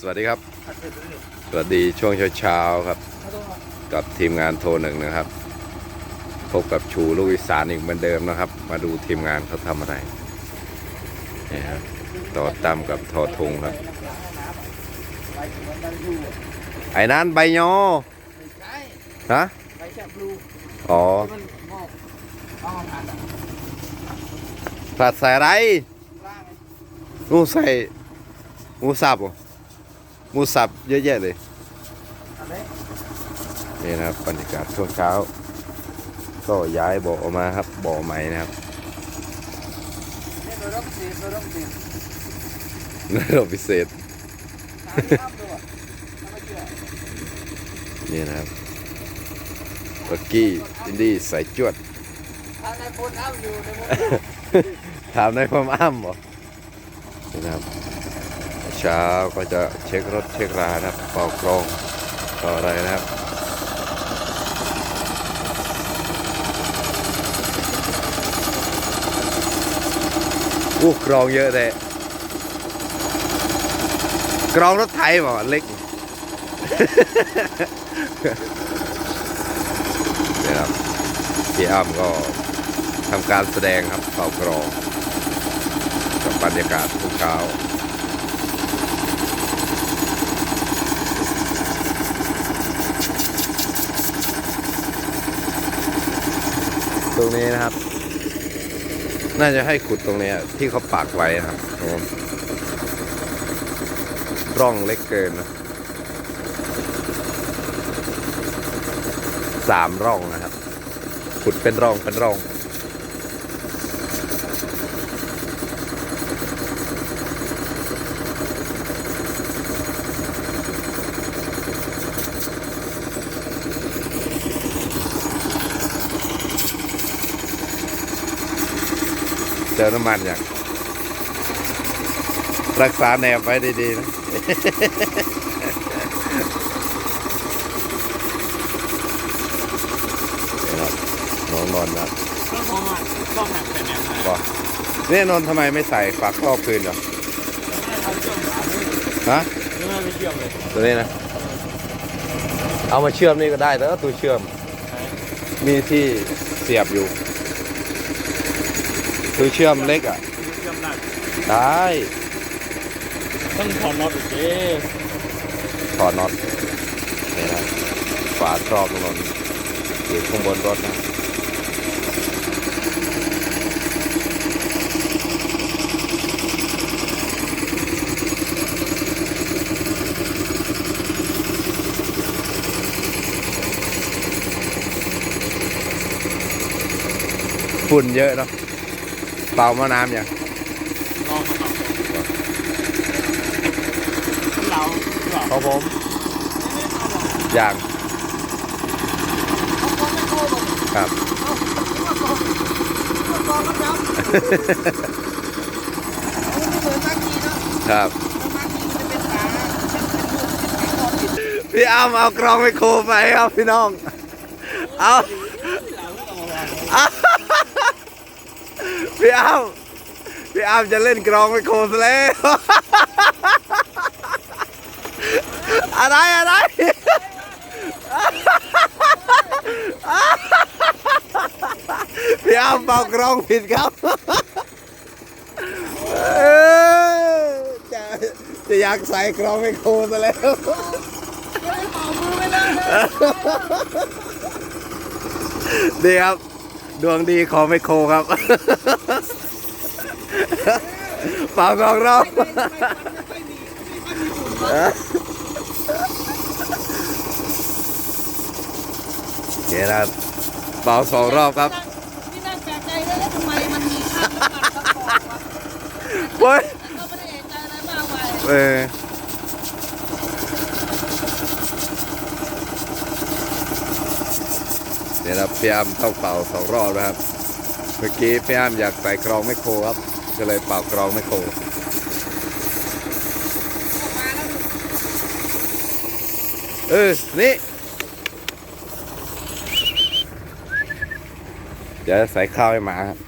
สวัสดีครับ สวัสดีช่วงเช้าๆครับ กับทีมงานโทรหนึ่งนะครับ พบกับชูลูกอีสานอีกเหมือนเดิมนะครับ มาดูทีมงานเขาทำอะไรนี่ครับต่อตามกับทอทงครับ ไอ้นั้นใบยอใช่ฮะใบแซ่บลูอ๋อที่มันงอกเอามาผัดอะผลัดใส่อะไรล่างนู่นใส่หมูสับเหรอ หมูสับเยอะแยะเลยอะไรนี่นะครับบรรยากาศช่วงเช้า ก็ย้ายเบ่อออกมาครับ บ่อใหม่นะครับเนี่ยโดยรับสีโดยรับสีระบบพิเศษทางที่ทำด้วยทำไม่เชื่อนี่นะครับบักกี้อินดี้ใส่จวดทางในโพนอ้ำอยู่ในมุมถามในความอ้ำบ่นี่นะครับ เช้าก็จะเช็ครถเช็ครานะครับเป่ากรองต่ออะไรนะครับอู้กรองเยอะเลยกรองรถไถบ่เล็กเนี่ยครับพี่อ้ำก็ทำการแสดงครับเป่ากรองกับบรรยากาศทุกเช้า ตรงนี้นะครับ น่าจะให้ขุดตรงนี้ที่เขาปากไว้นะครับร่องเล็กเกินนะสามร่องนะครับ ขุดเป็นร่องเป็นร่อง เจอน้ำมันอย่างรักษาแนวไว้ดีๆนะนี่ครับน้องนนท์ครับต้องมองอะต้องหักแต่แนวไหนบอกนี่นนท์ทำไมไม่ใส่ฝากครอบคืนเหรอเอาเชื่อมขาไม่ฮะไม่ไปเชื่อมเลยตัวนี้นะ เอามาเชื่อมนี่ก็ได้แล้วตัวเชื่อม มีที่เสียบอยู่ ตัวเชื่อมเล็กอะ เชื่อมได้ได้ต้องถอดน็อตอีกเอ๊ะถอดน็อตนี่นะฝาครอบนนท์อยู่ข้างบนรถนะฝุ่นเยอะเนาะ เป่ามาน้ำย่างลองมาต่อเราเราของผมอย่างครับเอาเอากองเอากองก็ย้ำเอาไม่เอางทีเนาะครับบางทีมันจะเป็นขากเป็นขาคอติดพี่อ้ำเอากรองไมโคไปครับพี่น้อง เอา พี่อ้ำพี่อ้ำจะเล่นกรองไมโครซะแล้วอะไรอะไรพี่อ้ำเป่ากรองผิดครับเอ้ยจะจะอยากใส่กรองไมโครซะแล้วดีครับ ดวงดีขอไมโครครับเป่าสองรอบเดี๋ยวนะเป่าสองรอบครับนี่น่าแปลกใจเลยแล้วทำไมมันมีค่าน้ำมันซัพพอร์ตวะเว้ยแล้วก็ไม่ได้เอกใจอะไรมากมายเออ เดี๋ยวเราพยายามต้องเป่าสองรอบนะครับ เมื่อกี้พยายามอยากใส่กรองไมโครครับ ก็เลยเป่ากรองไมโครเออ นี่ เดี๋ยวใส่ข้าวให้หมาครับ